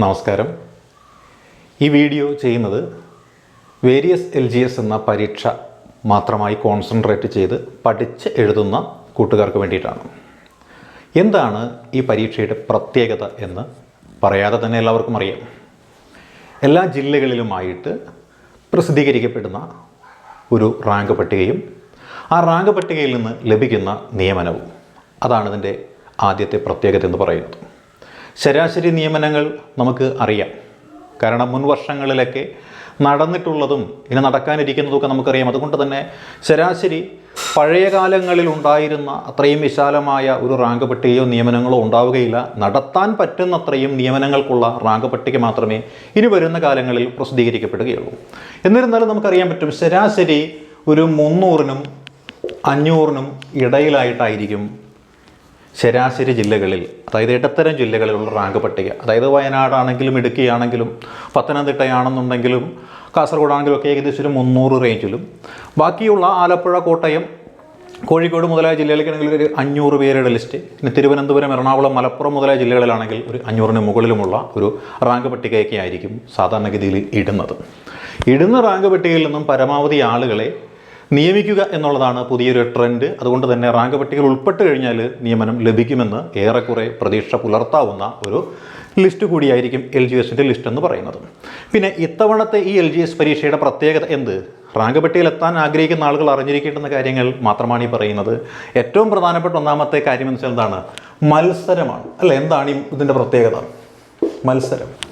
നമസ്കാരം. ഈ വീഡിയോ ചെയ്യുന്നത് വേരിയസ് എൽ ജി എസ് എന്ന പരീക്ഷ മാത്രമായി കോൺസെൻട്രേറ്റ് ചെയ്ത് പഠിച്ച് എഴുതുന്ന കൂട്ടുകാർക്ക് വേണ്ടിയിട്ടാണ്. എന്താണ് ഈ പരീക്ഷയുടെ പ്രത്യേകത എന്ന് പറയാതെ തന്നെ എല്ലാവർക്കും അറിയാം. എല്ലാ ജില്ലകളിലുമായിട്ട് പ്രസിദ്ധീകരിക്കപ്പെടുന്ന ഒരു റാങ്ക് പട്ടികയും ആ റാങ്ക് പട്ടികയിൽ നിന്ന് ലഭിക്കുന്ന നിയമനവും അതാണ് ഇതിന്റെ ആദ്യത്തെ പ്രത്യേകത എന്ന് പറയുന്നത്. ശരാശരി നിയമനങ്ങൾ നമുക്ക് അറിയാം. കാരണം മുൻ വർഷങ്ങളിലൊക്കെ നടന്നിട്ടുള്ളതും ഇനി നടക്കാനിരിക്കുന്നതൊക്കെ നമുക്കറിയാം. അതുകൊണ്ട് തന്നെ ശരാശരി പഴയ കാലങ്ങളിൽ ഉണ്ടായിരുന്ന അത്രയും വിശാലമായ ഒരു റാങ്ക് പട്ടികയോ നിയമനങ്ങളോ ഉണ്ടാവുകയില്ല. നടത്താൻ പറ്റുന്നത്രയും നിയമനങ്ങൾക്കുള്ള റാങ്ക് പട്ടിക മാത്രമേ ഇനി വരുന്ന കാലങ്ങളിൽ പ്രസിദ്ധീകരിക്കപ്പെടുകയുള്ളൂ. എന്നിരുന്നാലും നമുക്കറിയാൻ പറ്റും ശരാശരി ഒരു മുന്നൂറിനും അഞ്ഞൂറിനും ഇടയിലായിട്ടായിരിക്കും ശരാശരി ജില്ലകളിൽ അതായത് ഇടത്തരം ജില്ലകളിലുള്ള റാങ്ക് പട്ടിക അതായത് വയനാടാണെങ്കിലും ഇടുക്കിയാണെങ്കിലും പത്തനംതിട്ടയാണെന്നുണ്ടെങ്കിലും കാസർഗോഡാണെങ്കിലും ഒക്കെ ഏകദേശം ഒരു മുന്നൂറ് റേഞ്ചിലും ബാക്കിയുള്ള ആലപ്പുഴ കോട്ടയം കോഴിക്കോട് മുതലായ ജില്ലകളിലാണെങ്കിൽ ഒരു അഞ്ഞൂറ് പേരുടെ ലിസ്റ്റ് പിന്നെ തിരുവനന്തപുരം എറണാകുളം മലപ്പുറം മുതലായ ജില്ലകളിലാണെങ്കിൽ ഒരു അഞ്ഞൂറിന് മുകളിലുമുള്ള ഒരു റാങ്ക് പട്ടികയൊക്കെ ആയിരിക്കും സാധാരണഗതിയിൽ ഇടുന്നത്. ഇടുന്ന റാങ്ക് പട്ടികയിൽ നിന്നും പരമാവധി ആളുകളെ നിയമിക്കുക എന്നുള്ളതാണ് പുതിയൊരു ട്രെൻഡ്. അതുകൊണ്ട് തന്നെ റാങ്ക് പട്ടികയിൽ ഉൾപ്പെട്ട് കഴിഞ്ഞാൽ നിയമനം ലഭിക്കുമെന്ന് ഏറെക്കുറെ പ്രതീക്ഷ പുലർത്താവുന്ന ഒരു ലിസ്റ്റ് കൂടിയായിരിക്കും എൽ ജി എസിന്റെ ലിസ്റ്റ് എന്ന് പറയുന്നത്. പിന്നെ ഇത്തവണത്തെ ഈ എൽ ജി എസ് പരീക്ഷയുടെ പ്രത്യേകത എന്ത്? റാങ്ക് പട്ടികയിൽ എത്താൻ ആഗ്രഹിക്കുന്ന ആളുകൾ അറിഞ്ഞിരിക്കേണ്ടുന്ന കാര്യങ്ങൾ മാത്രമാണ് ഈ പറയുന്നത്. ഏറ്റവും പ്രധാനപ്പെട്ട ഒന്നാമത്തെ കാര്യം എന്ന് വെച്ചാൽ എന്താണ്? മത്സരമാണ്. അല്ല എന്താണ് ഇതിന്റെ പ്രത്യേകത? മത്സരം.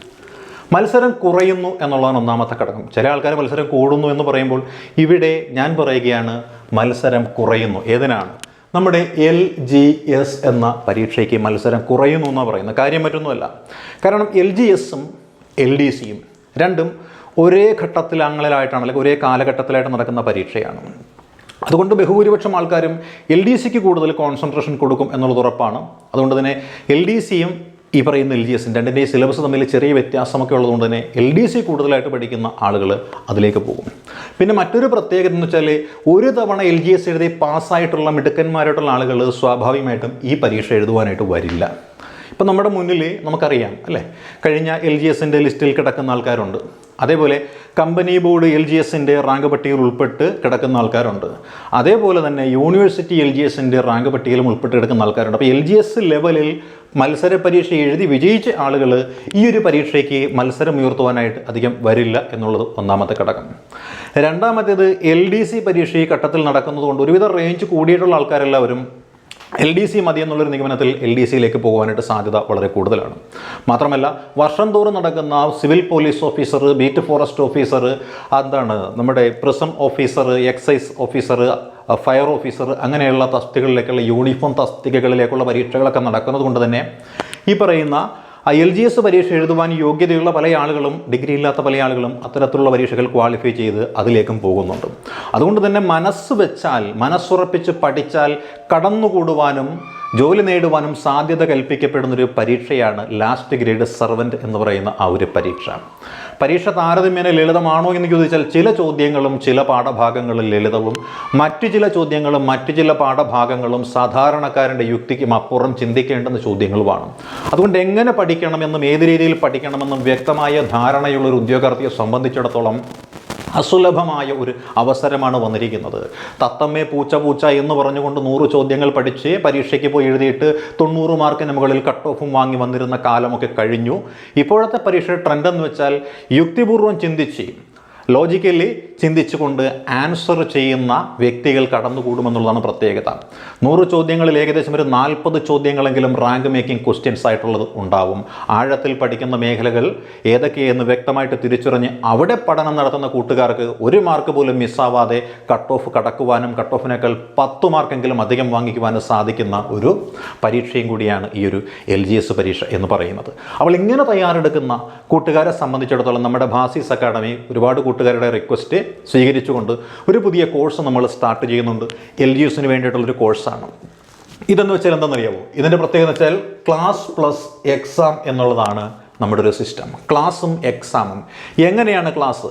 മത്സരം കുറയുന്നു എന്നുള്ളതാണ് ഒന്നാമത്തെ ഘടകം. ചില ആൾക്കാർ മത്സരം കൂടുന്നു എന്ന് പറയുമ്പോൾ ഇവിടെ ഞാൻ പറയുകയാണ് മത്സരം കുറയുന്നു. ഏതിനാണ്? നമ്മുടെ എൽ ജി എസ് എന്ന പരീക്ഷയ്ക്ക് മത്സരം കുറയുന്നു എന്നാണ് പറയുന്നത്. കാര്യം മറ്റൊന്നുമല്ല. കാരണം എൽ ജി എസും എൽ ഡി സിയും രണ്ടും ഒരേ ഘട്ടത്തിലങ്ങളിലായിട്ടാണ് അല്ലെങ്കിൽ ഒരേ കാലഘട്ടത്തിലായിട്ട് നടക്കുന്ന പരീക്ഷയാണ്. അതുകൊണ്ട് ബഹുഭൂരിപക്ഷം ആൾക്കാരും എൽ ഡി സിക്ക് കൂടുതൽ കോൺസെൻട്രേഷൻ കൊടുക്കും എന്നുള്ളത് ഉറപ്പാണ്. അതുകൊണ്ട് തന്നെ എൽ ഡി സിയും ഈ പറയുന്ന എൽ ജി എസും രണ്ടിന്റെയും സിലബസ് തമ്മിൽ ചെറിയ വ്യത്യാസമൊക്കെ ഉള്ളതുകൊണ്ട് തന്നെ എൽ ഡി സി കൂടുതലായിട്ട് പഠിക്കുന്ന ആളുകൾ അതിലേക്ക് പോകും. പിന്നെ മറ്റൊരു പ്രത്യേകത എന്ന് വെച്ചാൽ ഒരു തവണ എൽ ജി എസ് എഴുതി പാസ്സായിട്ടുള്ള മിടുക്കന്മാരായിട്ടുള്ള ആളുകൾ സ്വാഭാവികമായിട്ടും ഈ പരീക്ഷ എഴുതുവാനായിട്ട് വരില്ല. ഇപ്പം നമ്മുടെ മുന്നിൽ നമുക്കറിയാം അല്ലേ? കഴിഞ്ഞ എൽ ജി എസിന്റെ ലിസ്റ്റിൽ കിടക്കുന്ന ആൾക്കാരുണ്ട്. അതേപോലെ കമ്പനി ബോർഡ് എൽ ജി എസിന്റെ റാങ്ക് പട്ടികയിൽ ഉൾപ്പെട്ട് കിടക്കുന്ന ആൾക്കാരുണ്ട്. അതേപോലെ തന്നെ യൂണിവേഴ്സിറ്റി എൽ ജി എസിന്റെ റാങ്ക് പട്ടികയിലും ഉൾപ്പെട്ട് കിടക്കുന്ന ആൾക്കാരുണ്ട്. അപ്പോൾ എൽ ജി എസ് ലെവലിൽ മത്സര പരീക്ഷ എഴുതി വിജയിച്ച ആളുകൾ ഈ ഒരു പരീക്ഷയ്ക്ക് മത്സരം ഉയർത്തുവാനായിട്ട് അധികം വരില്ല എന്നുള്ളത് ഒന്നാമത്തെ ഘടകം. രണ്ടാമത്തേത് എൽ ഡി സി പരീക്ഷ ഈ ഘട്ടത്തിൽ നടക്കുന്നതുകൊണ്ട് ഒരുവിധ റേഞ്ച് കൂടിയിട്ടുള്ള ആൾക്കാരെല്ലാവരും എൽ ഡി സി മതി എന്നുള്ളൊരു നിഗമനത്തിൽ എൽ ഡി സിയിലേക്ക് പോകാനായിട്ട് സാധ്യത വളരെ കൂടുതലാണ്. മാത്രമല്ല വർഷം തോറും നടക്കുന്ന civil police officer beat forest officer എന്താണ് നമ്മുടെ prison officer excise officer fire officer അങ്ങനെയുള്ള തസ്തികകളിലേക്കുള്ള യൂണിഫോം തസ്തികകളിലേക്കുള്ള പരീക്ഷകളൊക്കെ നടക്കുന്നത് കൊണ്ട് തന്നെ ഈ പറയുന്ന എൽ ജി എസ് പരീക്ഷ എഴുതുവാൻ യോഗ്യതയുള്ള പല ആളുകളും ഡിഗ്രി ഇല്ലാത്ത പല ആളുകളും അത്തരത്തിലുള്ള പരീക്ഷകൾ ക്വാളിഫൈ ചെയ്ത് അതിലേക്കും പോകുന്നുണ്ട്. അതുകൊണ്ട് തന്നെ മനസ്സ് വെച്ചാൽ മനസ്സുറപ്പിച്ച് പഠിച്ചാൽ കടന്നുകൂടുവാനും ജോലി നേടുവാനും സാധ്യത കൽപ്പിക്കപ്പെടുന്നൊരു പരീക്ഷയാണ് ലാസ്റ്റ് ഗ്രേഡ് സർവന്റ് എന്ന് പറയുന്ന ആ ഒരു പരീക്ഷ. പരീക്ഷ താരതമ്യേന ലളിതമാണോ എന്ന് ചോദിച്ചാൽ ചില ചോദ്യങ്ങളും ചില പാഠഭാഗങ്ങളും ലളിതവും മറ്റു ചില ചോദ്യങ്ങളും മറ്റു ചില പാഠഭാഗങ്ങളും സാധാരണക്കാരന്റെ യുക്തിക്കും അപ്പുറം ചിന്തിക്കേണ്ടുന്ന ചോദ്യങ്ങളുമാണ് അതുകൊണ്ട് എങ്ങനെ പഠിക്കണമെന്നും ഏത് രീതിയിൽ പഠിക്കണമെന്നും വ്യക്തമായ ധാരണയുള്ള ഒരു ഉദ്യോഗാർത്ഥിയെ സംബന്ധിച്ചിടത്തോളം അസുലഭമായ ഒരു അവസരമാണ് വന്നിരിക്കുന്നത്. തത്തമ്മേ പൂച്ച പൂച്ച എന്ന് പറഞ്ഞുകൊണ്ട് നൂറ് ചോദ്യങ്ങൾ പഠിച്ച് പരീക്ഷയ്ക്ക് പോയി എഴുതിയിട്ട് തൊണ്ണൂറ് മാർക്കിന് മുകളിൽ കട്ട് ഓഫും വാങ്ങി വന്നിരുന്ന കാലമൊക്കെ കഴിഞ്ഞു. ഇപ്പോഴത്തെ പരീക്ഷയുടെ ട്രെൻഡ് എന്ന് വെച്ചാൽ യുക്തിപൂർവം ചിന്തിച്ച് ലോജിക്കലി ചിന്തിച്ചുകൊണ്ട് ആൻസർ ചെയ്യുന്ന വ്യക്തികൾ കടന്നുകൂടുമെന്നുള്ളതാണ് പ്രത്യേകത. നൂറ് ചോദ്യങ്ങളിൽ ഏകദേശം ഒരു നാൽപ്പത് ചോദ്യങ്ങളെങ്കിലും റാങ്ക് മേക്കിംഗ് ക്വസ്റ്റ്യൻസ് ആയിട്ടുള്ളത് ഉണ്ടാവും. ആഴത്തിൽ പഠിക്കുന്ന മേഖലകൾ ഏതൊക്കെയെന്ന് വ്യക്തമായിട്ട് തിരിച്ചറിഞ്ഞ് അവിടെ പഠനം നടത്തുന്ന കൂട്ടുകാർക്ക് ഒരു മാർക്ക് പോലും മിസ്സാവാതെ കട്ട് ഓഫ് കടക്കുവാനും കട്ട് ഓഫിനേക്കാൾ പത്ത് മാർക്കെങ്കിലും അധികം വാങ്ങിക്കുവാനും സാധിക്കുന്ന ഒരു പരീക്ഷയും കൂടിയാണ് ഈ ഒരു എൽ ജി എസ് പരീക്ഷ എന്ന് പറയുന്നത്. അവൾ ഇങ്ങനെ തയ്യാറെടുക്കുന്ന കൂട്ടുകാരെ സംബന്ധിച്ചിടത്തോളം നമ്മുടെ ഭാസീസ് അക്കാഡമി ഒരുപാട് കൂട്ടുകാരുടെ റിക്വസ്റ്റ് സ്വീകരിച്ചുകൊണ്ട് ഒരു പുതിയ കോഴ്സ് നമ്മൾ സ്റ്റാർട്ട് ചെയ്യുന്നുണ്ട്. എൽ ജി എസിന് വേണ്ടിയിട്ടുള്ളൊരു കോഴ്സാണ് ഇതെന്ന് വെച്ചാൽ എന്താണെന്നറിയാമോ ഇതിന്റെ പ്രത്യേകത വെച്ചാൽ ക്ലാസ് പ്ലസ് എക്സാം എന്നുള്ളതാണ് നമ്മുടെ ഒരു സിസ്റ്റം ക്ലാസ്സും എക്സാമും എങ്ങനെയാണ് ക്ലാസ്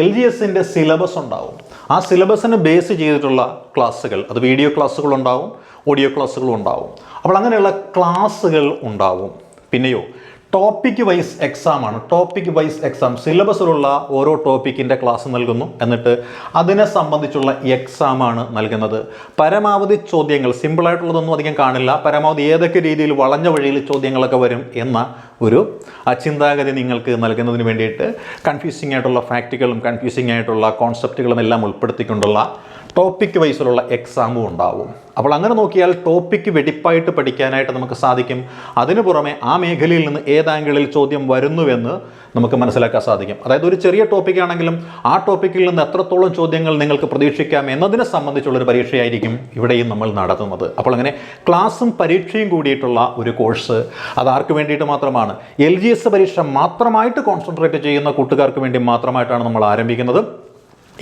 എൽ ജി എസിന്റെ സിലബസ് ഉണ്ടാവും. ആ സിലബസിന് ബേസ് ചെയ്തിട്ടുള്ള ക്ലാസ്സുകൾ അത് വീഡിയോ ക്ലാസ്സുകളുണ്ടാവും ഓഡിയോ ക്ലാസ്സുകളും ഉണ്ടാവും. അപ്പോൾ അങ്ങനെയുള്ള ക്ലാസ്സുകൾ ഉണ്ടാവും. പിന്നെയോ ടോപ്പിക് വൈസ് എക്സാം ആണ്. ടോപ്പിക് വൈസ് എക്സാം സിലബസിലുള്ള ഓരോ ടോപ്പിക്കിന്റെ ക്ലാസ് നൽകുന്നു. എന്നിട്ട് അതിനെ സംബന്ധിച്ചുള്ള എക്സാമാണ് നൽകുന്നത്. പരമാവധി ചോദ്യങ്ങൾ സിമ്പിളായിട്ടുള്ളതൊന്നും അധികം കാണില്ല. പരമാവധി ഏതൊക്കെ രീതിയിൽ വളഞ്ഞ വഴിയിൽ ചോദ്യങ്ങളൊക്കെ വരും എന്ന ഒരു അചിന്താഗതി ചിന്താഗതി നിങ്ങൾക്ക് നൽകുന്നതിന് വേണ്ടിയിട്ട് കൺഫ്യൂസിംഗ് ആയിട്ടുള്ള ഫാക്റ്റുകളും കൺഫ്യൂസിംഗ് ആയിട്ടുള്ള കോൺസെപ്റ്റുകളും എല്ലാം ഉൾപ്പെടുത്തിക്കൊണ്ടുള്ള ടോപ്പിക് വൈസിലുള്ള എക്സാമും ഉണ്ടാവും. അപ്പോൾ അങ്ങനെ നോക്കിയാൽ ടോപ്പിക്ക് വെടിപ്പായിട്ട് പഠിക്കാനായിട്ട് നമുക്ക് സാധിക്കും. അതിനു പുറമെ ആ മേഖലയിൽ നിന്ന് ഏതാങ്കിളിൽ ചോദ്യം വരുന്നുവെന്ന് നമുക്ക് മനസ്സിലാക്കാൻ സാധിക്കും. അതായത് ഒരു ചെറിയ ടോപ്പിക് ആണെങ്കിലും ആ ടോപ്പിക്കിൽ നിന്ന് എത്രത്തോളം ചോദ്യങ്ങൾ നിങ്ങൾക്ക് പ്രതീക്ഷിക്കാം എന്നതിനെ സംബന്ധിച്ചുള്ളൊരു പരീക്ഷയായിരിക്കും ഇവിടെയും നമ്മൾ നടത്തുന്നത്. അപ്പോൾ അങ്ങനെ ക്ലാസ്സും പരീക്ഷയും കൂടിയിട്ടുള്ള ഒരു കോഴ്സ് അത് ആർക്ക് വേണ്ടിയിട്ട് മാത്രമാണ്? എൽ പരീക്ഷ മാത്രമായിട്ട് കോൺസെൻട്രേറ്റ് ചെയ്യുന്ന കൂട്ടുകാർക്ക് വേണ്ടി മാത്രമായിട്ടാണ് നമ്മൾ ആരംഭിക്കുന്നത്.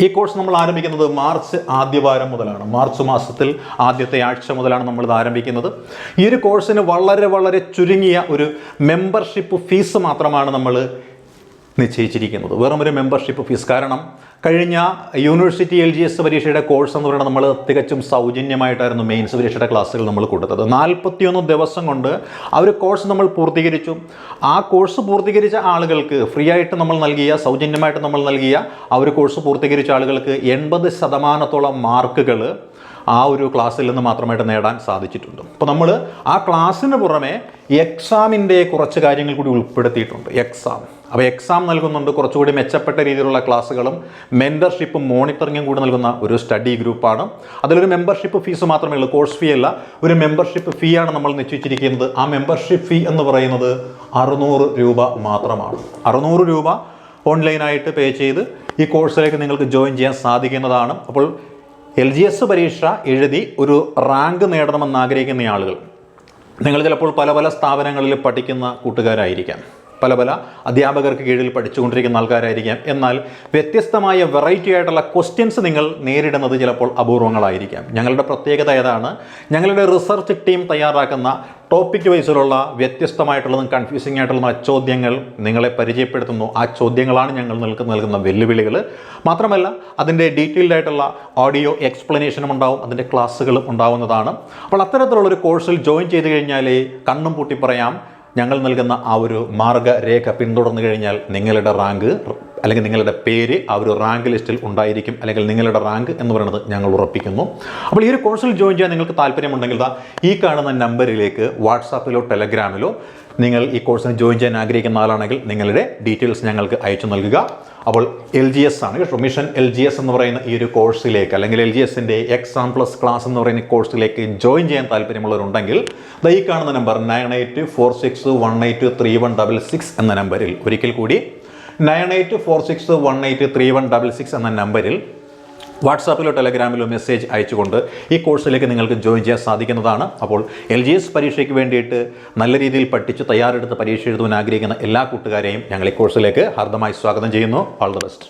ഈ കോഴ്സ് നമ്മൾ ആരംഭിക്കുന്നത് മാർച്ച് ആദ്യവാരം മുതലാണ്. മാർച്ച് മാസത്തിൽ ആദ്യത്തെ ആഴ്ച മുതലാണ് നമ്മൾ ഇത് ആരംഭിക്കുന്നത്. ഈ ഒരു കോഴ്സിന് വളരെ വളരെ ചുരുങ്ങിയ ഒരു മെമ്പർഷിപ്പ് ഫീസ് മാത്രമാണ് നമ്മൾ നിശ്ചയിച്ചിരിക്കുന്നത്. വെറും ഒരു മെമ്പർഷിപ്പ് ഫീസ് കാരണം കഴിഞ്ഞ യൂണിവേഴ്സിറ്റി എൽ ജി എസ് പരീക്ഷയുടെ കോഴ്സ് എന്ന് പറയുന്നത് നമ്മൾ തികച്ചും സൗജന്യമായിട്ടായിരുന്നു മെയിൻസ് പരീക്ഷയുടെ ക്ലാസ്സുകൾ നമ്മൾ കൊടുത്തത്. നാൽപ്പത്തിയൊന്ന് ദിവസം കൊണ്ട് ആ ഒരു കോഴ്സ് നമ്മൾ പൂർത്തീകരിച്ചു. ആ കോഴ്സ് പൂർത്തീകരിച്ച ആളുകൾക്ക് ഫ്രീ ആയിട്ട് നമ്മൾ നൽകിയ സൗജന്യമായിട്ട് നമ്മൾ നൽകിയ ആ ഒരു കോഴ്സ് പൂർത്തീകരിച്ച ആളുകൾക്ക് എൺപത് ശതമാനത്തോളം മാർക്കുകൾ ആ ഒരു ക്ലാസ്സിൽ നിന്ന് മാത്രമായിട്ട് നേടാൻ സാധിച്ചിട്ടുണ്ട്. അപ്പോൾ നമ്മൾ ആ ക്ലാസ്സിന് പുറമെ എക്സാമിന്റെ കുറച്ച് കാര്യങ്ങൾ കൂടി ഉൾപ്പെടുത്തിയിട്ടുണ്ട്. എക്സാം. അപ്പോൾ എക്സാം നൽകുന്നുണ്ട്. കുറച്ചുകൂടി മെച്ചപ്പെട്ട രീതിയിലുള്ള ക്ലാസ്സുകളും മെന്റർഷിപ്പും മോണിറ്ററിങ്ങും കൂടെ നൽകുന്ന ഒരു സ്റ്റഡി ഗ്രൂപ്പാണ്. അതിലൊരു മെമ്പർഷിപ്പ് ഫീസ് മാത്രമേ ഉള്ളൂ കോഴ്സ് ഫീ അല്ല. ഒരു മെമ്പർഷിപ്പ് ഫീ ആണ് നമ്മൾ നിശ്ചയിച്ചിരിക്കുന്നത്. ആ മെമ്പർഷിപ്പ് ഫീ എന്ന് പറയുന്നത് അറുന്നൂറ് രൂപ മാത്രമാണ്. അറുന്നൂറ് രൂപ ഓൺലൈനായിട്ട് പേ ചെയ്ത് ഈ കോഴ്സിലേക്ക് നിങ്ങൾക്ക് ജോയിൻ ചെയ്യാൻ സാധിക്കുന്നതാണ്. അപ്പോൾ എൽ ജി എസ് പരീക്ഷ എഴുതി ഒരു റാങ്ക് നേടണമെന്ന് ആഗ്രഹിക്കുന്ന ആളുകൾ. നിങ്ങൾ ചിലപ്പോൾ പല പല സ്ഥാപനങ്ങളിൽ പഠിക്കുന്ന കൂട്ടുകാരായിരിക്കാം. പല പല അധ്യാപകർക്ക് കീഴിൽ പഠിച്ചുകൊണ്ടിരിക്കുന്ന ആൾക്കാരായിരിക്കാം. എന്നാൽ വ്യത്യസ്തമായ വെറൈറ്റി ആയിട്ടുള്ള ക്വസ്റ്റ്യൻസ് നിങ്ങൾ നേരിടുന്നത് ചിലപ്പോൾ അപൂർവങ്ങളായിരിക്കാം. ഞങ്ങളുടെ പ്രത്യേകത ഏതാണ്? ഞങ്ങളുടെ റിസർച്ച് ടീം തയ്യാറാക്കുന്ന ടോപ്പിക് വൈസിലുള്ള വ്യത്യസ്തമായിട്ടുള്ളതും കൺഫ്യൂസിംഗ് ആയിട്ടുള്ള ചോദ്യങ്ങൾ നിങ്ങളെ പരിചയപ്പെടുത്തുന്നു. ആ ചോദ്യങ്ങളാണ് ഞങ്ങൾ നിങ്ങൾക്ക് നൽകുന്ന വെല്ലുവിളികൾ. മാത്രമല്ല അതിന്റെ ഡീറ്റെയിൽഡ് ആയിട്ടുള്ള ഓഡിയോ എക്സ്പ്ലനേഷനും ഉണ്ടാവും. അതിന്റെ ക്ലാസ്സുകളും ഉണ്ടാവുന്നതാണ്. അപ്പോൾ അത്തരത്തിലുള്ള ഒരു കോഴ്സിൽ ജോയിൻ ചെയ്ത് കഴിഞ്ഞാൽ കണ്ണും പൂട്ടി പറയാം. ഞങ്ങൾ നൽകുന്ന ആ ഒരു മാർഗരേഖ പിന്തുടർന്നു കഴിഞ്ഞാൽ നിങ്ങളുടെ റാങ്ക് അല്ലെങ്കിൽ നിങ്ങളുടെ പേര് ആ ഒരു റാങ്ക് ലിസ്റ്റിൽ ഉണ്ടായിരിക്കും അല്ലെങ്കിൽ നിങ്ങളുടെ റാങ്ക് എന്ന് പറയുന്നത് ഞങ്ങൾ ഉറപ്പിക്കുന്നു. അപ്പോൾ ഈ ഒരു കോഴ്സിൽ ജോയിൻ ചെയ്യാൻ നിങ്ങൾക്ക് താല്പര്യമുണ്ടെങ്കിൽ ഈ കാണുന്ന നമ്പറിലേക്ക് വാട്സാപ്പിലോ ടെലഗ്രാമിലോ നിങ്ങൾ ഈ കോഴ്സിന് ജോയിൻ ചെയ്യാൻ ആഗ്രഹിക്കുന്ന ആളാണെങ്കിൽ നിങ്ങളുടെ ഡീറ്റെയിൽസ് ഞങ്ങൾക്ക് അയച്ചു നൽകുക. അപ്പോൾ എൽ ജി എസ് ആണ് കേട്ടോ. മിഷൻ എൽ ജി എസ് എന്ന് പറയുന്ന ഈ ഒരു കോഴ്സിലേക്ക് അല്ലെങ്കിൽ എൽ ജി എസിന്റെ എക്സാം പ്ലസ് ക്ലാസ് എന്ന് പറയുന്ന കോഴ്സിലേക്ക് ജോയിൻ ചെയ്യാൻ താല്പര്യമുള്ളവരുണ്ടെങ്കിൽ ഈ കാണുന്ന number nine eight four six one eight three one double six എന്ന നമ്പറിൽ ഒരിക്കൽ കൂടി nine eight four six one eight three one double six എന്ന നമ്പറിൽ വാട്സാപ്പിലോ ടെലഗ്രാമിലോ മെസ്സേജ് അയച്ചുകൊണ്ട് ഈ കോഴ്സിലേക്ക് നിങ്ങൾക്ക് ജോയിൻ ചെയ്യാൻ സാധിക്കുന്നതാണ്. അപ്പോൾ എൽ ജി എസ് പരീക്ഷയ്ക്ക് വേണ്ടിയിട്ട് നല്ല രീതിയിൽ പഠിച്ച് തയ്യാറെടുത്ത് പരീക്ഷ എഴുതുവാൻ ആഗ്രഹിക്കുന്ന എല്ലാ കൂട്ടുകാരെയും ഞങ്ങൾ ഈ കോഴ്സിലേക്ക് ഹാർദമായി സ്വാഗതം ചെയ്യുന്നു. All the best